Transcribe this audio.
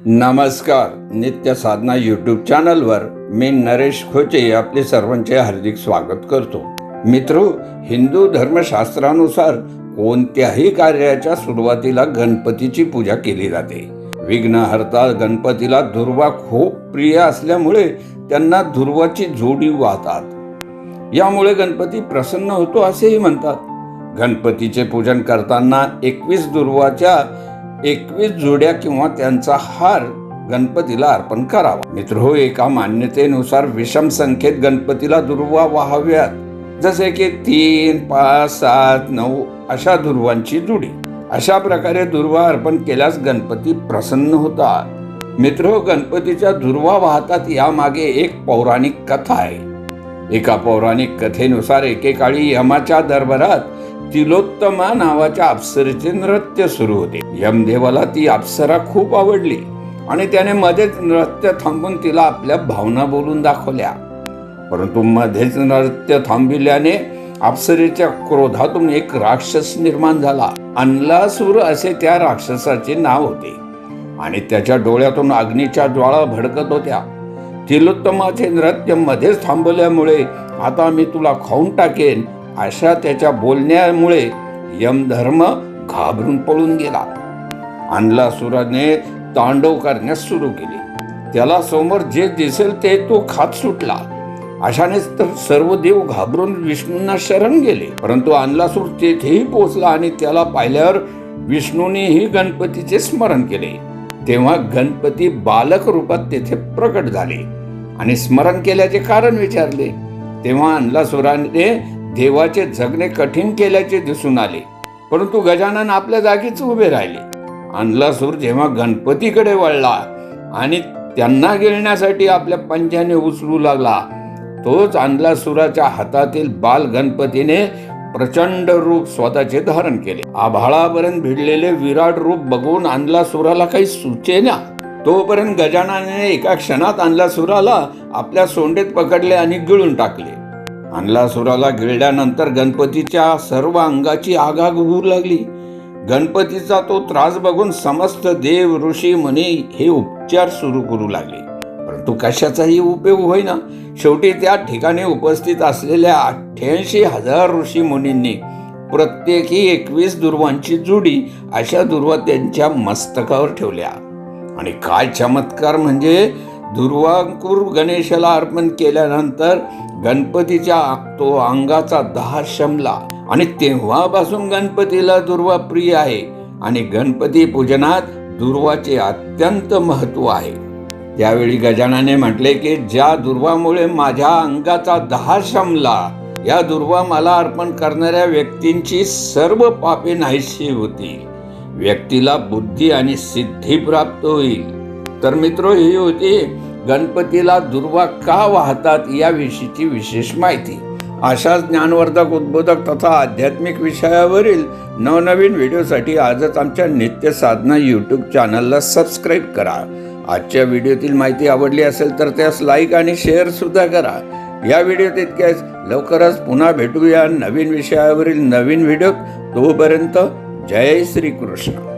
नमस्कार नित्य साधना यूट्यूब चॅनलवर मी नरेश खोचे आपले सर्वांचे हार्दिक स्वागत करतो. मित्र हिंदू धर्मशास्त्रानुसार कोणत्याही कार्याच्या सुरुवातीला गणपतीची पूजा केली जाते. विघ्नहर्ता गणपतीला दुर्वा खूप प्रिय असल्यामुळे त्यांना दुर्वाची जोडी वाहतात. यामुळे गणपती प्रसन्न होतो असेही म्हणतात. गणपतीचे पूजन करताना एकवीस दुर्वाच्या एकवीस जोड्या किंवा त्यांचा हार गणपतीला अर्पण करावा. मित्र हो एका मान्यतेनुसार विषम संख्येत गणपतीला दुर्वा वाहाव्यात. जसे की तीन पाच सात नऊ अशा दुर्वांची जोडी. अशा प्रकारे दुर्वा अर्पण केल्यास गणपती प्रसन्न होतात. मित्र हो गणपतीच्या दुर्वा वाहतात यामागे एक पौराणिक कथा आहे. एका पौराणिक कथेनुसार एकेकाळी यमाच्या दरबारात तिलोत्तमा नावाच्या अप्सरेचे नृत्य सुरू होते. यमदेवाला ती अप्सरा खूप आवडली आणि त्याने मध्येच नृत्य थांबून तिला आपल्या भावना बोलून दाखवल्या. परंतु मध्येच नृत्य थांबिल्याने अप्सरेच्या क्रोधातून एक राक्षस निर्माण झाला. अनलासूर असे त्या राक्षसाचे नाव होते आणि त्याच्या डोळ्यातून अग्नीच्या ज्वाळा भडकत होत्या. तिलोत्तमाचे नृत्य मध्येच थांबवल्यामुळे आता मी तुला खाऊन टाकेन अशा त्याच्या बोलण्यामुळे यमधर्म घाबरून पळून गेला. अनलासुराने तांडव करण्यास सुरू केले. त्याला समोर जे दिसेल ते तो खात सुटला. अशानेच तर सर्व देव घाबरून विष्णूंना शरण गेले. परंतु अनलासूर तेथेही पोहोचला आणि त्याला पाहिल्यावर विष्णूनेही गणपतीचे स्मरण केले. तेव्हा गणपती बालक रूपात तेथे प्रकट झाले आणि स्मरण केल्याचे कारण विचारले. तेव्हा अनलासुराने देवाचे जगणे कठीण केल्याचे दिसून आले. परंतु गजानन आपल्या जागीच उभे राहिले. अनलासूर जेव्हा गणपतीकडे वळला आणि त्यांना गिळण्यासाठी आपल्या पंच्याने उचलू लागला तोच अनलासुराच्या हातातील बाल गणपतीने प्रचंड रूप स्वतःचे धारण केले. आभाळापर्यंत भिडलेले विराट रूप बघून अनलासुराला काही सुचेना तोपर्यंत गजाननाने एका क्षणात अनलासुराला आपल्या सोंडेत पकडले आणि गिळून टाकले. अनलासुराला गिळल्यानंतर गणपतीच्या सर्व अंगाची आगाग होऊ लागली. गणपतीचा तो त्रास बघून समस्त देव ऋषी मुनी हे उपचार सुरू करू लागले. परंतु कशाचाही उपयोग होईना. शेवटी त्या ठिकाणी उपस्थित असलेल्या अठ्ठ्याऐंशी हजार ऋषी मुनींनी प्रत्येकी एकवीस दुर्वांची जुडी अशा दुर्वा त्यांच्या मस्तकावर ठेवल्या. आणि काय चमत्कार म्हणजे दुर्वांकूर गणेशाला अर्पण केल्यानंतर गणपतीच्या तो अंगाचा दहा शमला. आणि तेव्हापासून गणपतीला दुर्वा प्रिय आहे. आणि गणपती पूजनात दुर्वाचे अत्यंत महत्त्व आहे. त्यावेळी गजानाने म्हटले की ज्या दुर्वामुळे माझ्या अंगाचा दहा शमला या दुर्वा मला अर्पण करणाऱ्या व्यक्तींची सर्व पापे नाहीशी होती व्यक्तीला बुद्धी आणि सिद्धी प्राप्त होईल. तर मित्र ही होती गणपतीला दुर्वा का वाहतात याविषयीची विशेष माहिती. अशाच ज्ञानवर्धक उद्बोधक तथा आध्यात्मिक विषयावरील नवनवीन व्हिडिओसाठी आजच आमच्या नित्य साधना यूट्यूब चॅनलला सबस्क्राईब करा. आजच्या व्हिडिओतील माहिती आवडली असेल तर त्यास लाईक आणि शेअर सुद्धा करा. या व्हिडिओत इतक्याच लवकरच पुन्हा भेटूया नवीन विषयावरील नवीन व्हिडिओ तोपर्यंत जय श्रीकृष्ण.